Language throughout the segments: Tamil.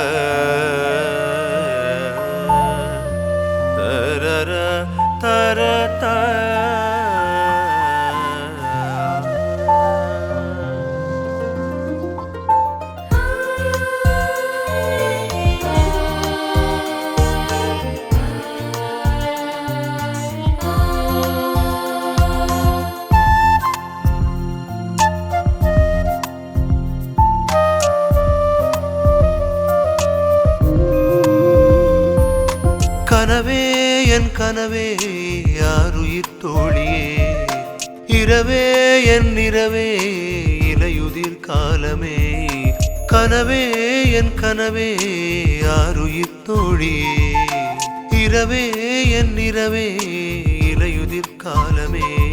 Uh... கனவே என் கனவே யாருயிர் தோழியே? இரவே என் இரவே இலையுதிர் காலமே. கனவே என் கனவே யாருயிர் தோழியே? இரவே என் இரவே இலையுதிர் காலமே.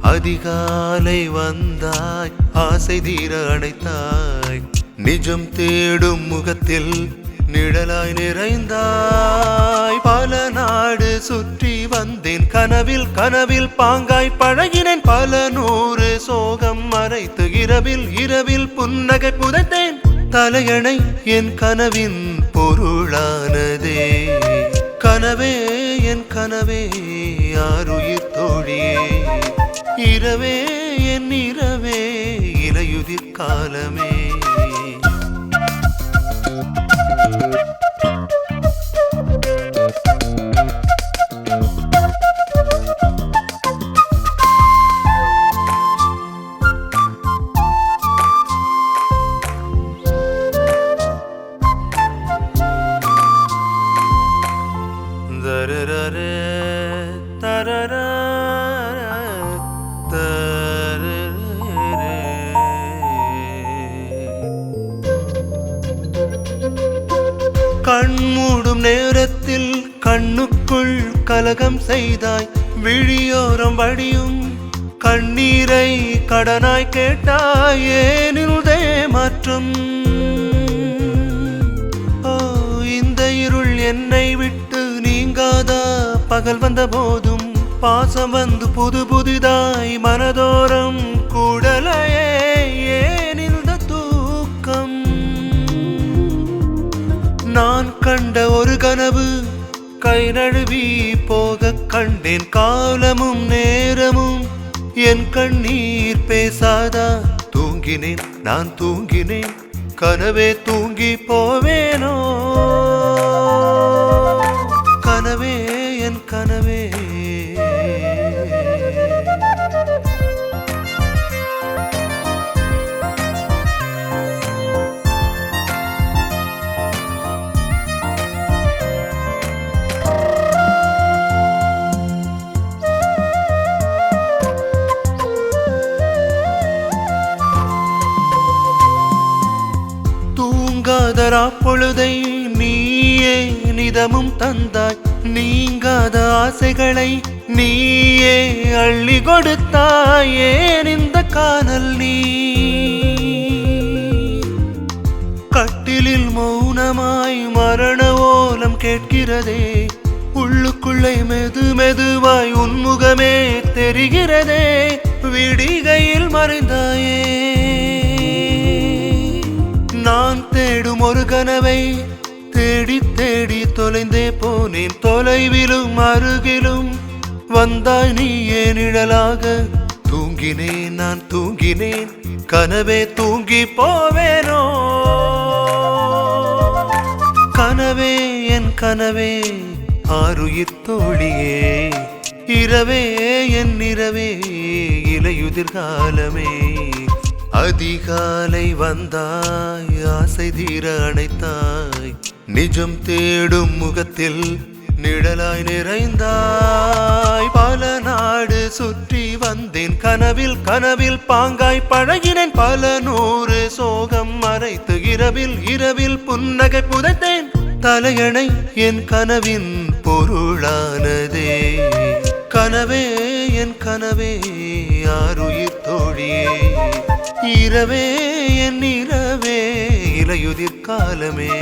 அதிகாலை வந்தாய் ஆசை தீர அடைத்தாய் நிஜம் தேடும் முகத்தில் நிழலாய் நிறைந்தாய். பல நாடு சுற்றி வந்தேன். கனவில் கனவில் பாங்காய் பழகினேன். பல நூறு சோகம் மறைத்து இரவில் இரவில் புன்னகை புதைத்தேன். தலையணை என் கனவின் பொருளானதே. கனவே என் கனவே யாருயிர் தோழியே. இரவே என் இரவே இலையுதிர் காலமே. கண் மூடும் நேரத்தில் கண்ணுக்குள் கலகம் செய்தாய். விழியோரம் வடியும் கண்ணீரை கடனாய் கேட்டாய். ஏனில்தே மாற்றம் இந்த இருள் என்னை விட்டு நீங்காதா? பகல் வந்த போதும் பாசம் வந்து புது புதிதாய். மனதோரம் கூடலையே நான் கண்ட ஒரு கனவு கை நழுவி போக கண்டேன் காலமும் நேரமும் என் கண்ணீர் பேசாதா? தூங்கினேன் நான் தூங்கினேன் கனவே தூங்கி போவேனோ? தூங்காதரா பொழுதை நீயே நிதமும் தந்தாய். நீங்காத ஆசைகளை நீயே அள்ளி கொடுத்தாயே இந்த காதல் நீ. கட்டிலில் மௌனமாய் மரண ஓலம் கேட்கிறதே உள்ளுக்குள்ளே மெது மெதுவாய் உன்முகமே தெரிகிறதே விடிகையில் மறைந்தாயே. தேடும் ஒரு கனவை தேடி தேடி தொலைந்தே போனேன். தொலைவிலும் அருகிலும் வந்தாய் நீ ஏன் நிழலாக தூங்கினேன் நான் தூங்கினேன் கனவே தூங்கி போவேனோ? கனவே என் கனவே ஆறுயிர் தோழியே இரவே என் இரவே இலையுதிர்காலமே அதிகாலை வந்தாய் ஆசை தீர அணைத்தாய். நிஜம் தேடும் முகத்தில் நிழலாய் நிறைந்தாய். பல நாடு சுற்றி வந்தேன் கனவில் கனவில் பாங்காய் பழகினேன். பல நூறு சோகம் மறைத்து இரவில் இரவில் புன்னகை புதைத்தேன். தலையணை என் கனவின் பொருளானதே. கனவே என் கனவே யாருயிர் தோழியே. இரவே என் இரவே இலையுதிர் காலமே.